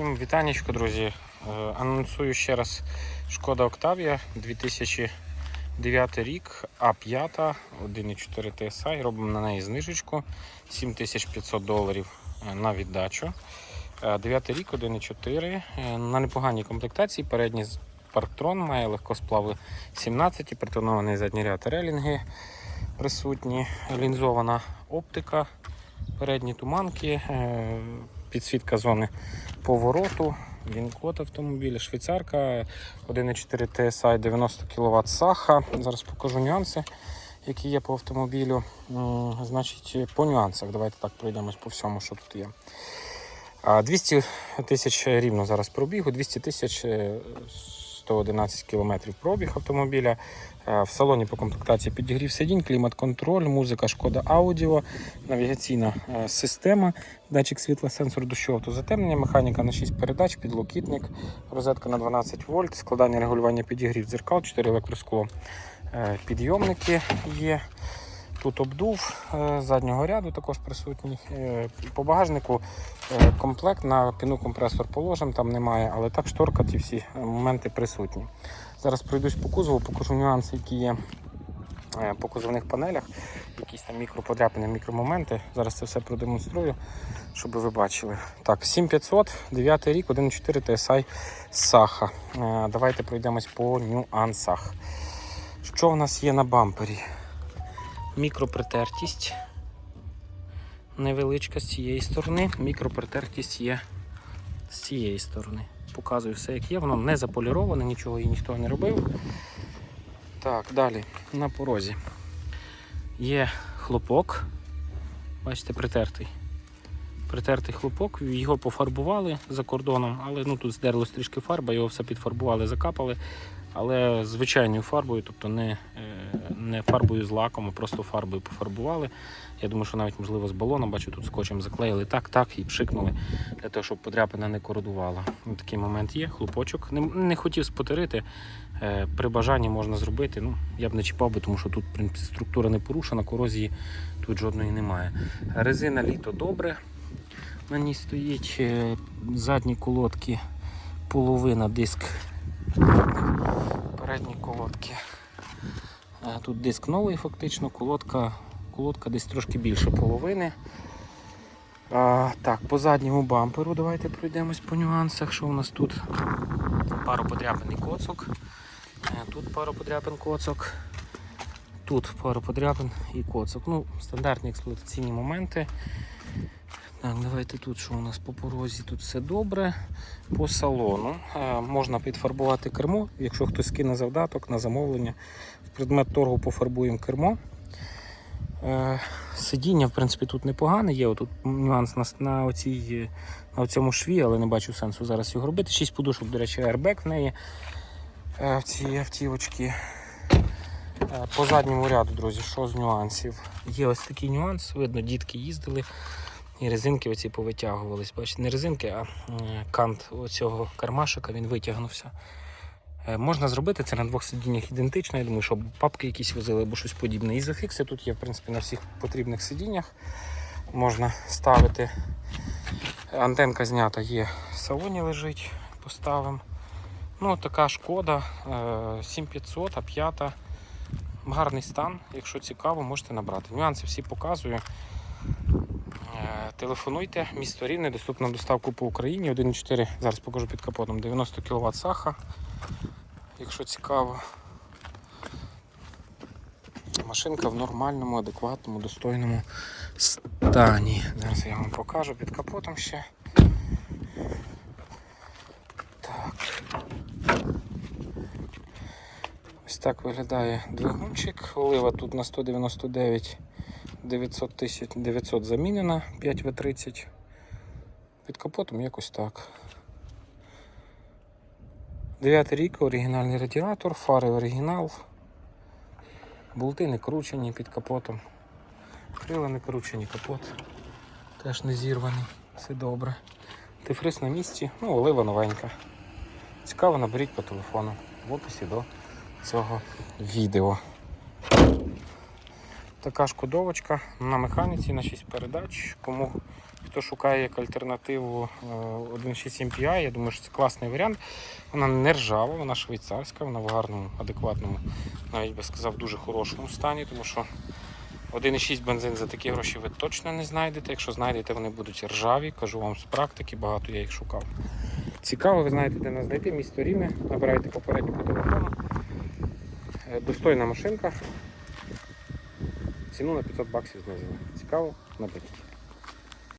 Всім вітанечко, друзі. Е, Анонсую ще раз Шкода Octavia 2009 рік, А5, 1.4 TSI. Робимо на неї знижечку 7500 доларів е, на віддачу. 9 рік, 1.4. е, На непоганій комплектації. Передній парктрон має легкосплави 17, притонований задній ряд релінги присутні, лінзована оптика, передні туманки, е, підсвітка зони повороту, він-код автомобіля, швейцарка, 1.4 TSI 90 кВт саха. Зараз покажу нюанси, які є по автомобілю. Значить, по нюансах. Давайте так пройдемось по всьому, що тут є. 200 тисяч рівно зараз пробігу, 200 тисяч е, 111 км пробіг автомобіля. Е, В салоні по комплектації підігрів сидінь, клімат-контроль, музика, шкода аудіо, навігаційна е, система, датчик світла, сенсор дощу, автозатемнення, механіка на 6 передач, підлокітник, розетка на 12 вольт, складання регулювання підігрів дзеркал, 4 електроскло. Е, Підйомники є. Тут обдув е, заднього ряду також присутній. Е, По багажнику е, комплект на піну компресор положимо, там немає, але так шторка ті всі моменти присутні. Зараз пройдусь по кузову, покажу нюанси, які є по кузовних панелях, якісь там мікроподряпини, мікромоменти. Зараз це все продемонструю, щоб ви бачили. Так, 7500, 9 рік, 1.4 TSI Саха. Давайте пройдемось по нюансах. Що в нас є на бампері? Мікропритертість. Невеличка з цієї сторони, мікропритертість є з цієї сторони. Показую все, як є, воно не заполіроване, нічого їй ніхто не робив. Так, далі на порозі. Є хлопок. Бачите, притертий. Притертий хлопок, його пофарбували за кордоном, але ну, тут здерлось трішки фарба, його все підфарбували, закапали. Але звичайною фарбою, тобто не, е, не фарбою з лаком, а просто фарбою пофарбували. Я думаю, що навіть можливо з балоном, бачу, тут скотчем заклеїли так, так і пшикнули для того, щоб подряпина не кородувала. Такий момент є, хлопочок. Не, не хотів спотерити. Е, при бажанні можна зробити. Ну, я б не чіпав би, тому що тут в принципі, структура не порушена, корозії тут жодної немає. Резина літо добре. На ній стоїть е, задні колодки, половина диск. Передні колодки. Тут диск новий, фактично, колодка, колодка десь трошки більше половини. А, так, по задньому бамперу давайте пройдемось по нюансах. Що у нас тут? Пароподряпаний коцок. Е, Тут пароподряпин коцок. Тут пароподряпин і коцок. Ну, стандартні експлуатаційні моменти. Так, давайте тут, що у нас по порозі, тут все добре. По салону е, можна підфарбувати кермо, якщо хтось кине завдаток на замовлення. В предмет торгу пофарбуємо кермо. Е, Сидіння, в принципі, тут непогане. Є отут нюанс на, на, оцій, на цьому шві, але не бачу сенсу зараз його робити. Шість подушок, до речі, airbag в неї е, в цій автівочці. По задньому ряду, друзі, що з нюансів? Є ось такий нюанс, видно, дітки їздили. І резинки оці повитягувались. Бачите, не резинки, а е, кант оцього кармашика він витягнувся. Е, Можна зробити це на двох сидіннях ідентично. Я думаю, що папки якісь возили або щось подібне. Ізофікси тут є в принципі на всіх потрібних сидіннях. Можна ставити. Антенка знята є в салоні лежить, поставимо. Ну, така шкода е, 7500, а 5. Гарний стан. Якщо цікаво, можете набрати. Нюанси всі показую. Е, Телефонуйте, місто Рівне, доступна доставку по Україні. 1.4, зараз покажу під капотом, 90 кВт саха, якщо цікаво. Машинка в нормальному, адекватному, достойному стані. Зараз я вам покажу під капотом ще. Так. Ось так виглядає двигунчик. Олива тут на 199 900 тисяч 900 замінена 5В30. Під капотом якось так. Дев'ятий рік, оригінальний радіатор, фари оригінал. Болти не кручені під капотом. Крила не кручені, капот теж не зірваний, все добре. Тифрис на місці, ну, олива новенька. Цікаво, наберіть по телефону в описі до цього відео. Така шкодовочка на механіці на 6 передач. Кому Хто шукає як альтернативу е, 1.6 MPI, я думаю, що це класний варіант. Вона не ржава, вона швейцарська, вона в гарному, адекватному, навіть би сказав, дуже хорошому стані, тому що 1,6 бензин за такі гроші ви точно не знайдете. Якщо знайдете, вони будуть ржаві. Кажу вам з практики, багато я їх шукав. Цікаво, ви знаєте, де нас знайти. Місто Рівне. Набирайте попередньо по телефону. Е, Достойна машинка. Ціну на 500 баксів знизили. Цікаво, наберіть.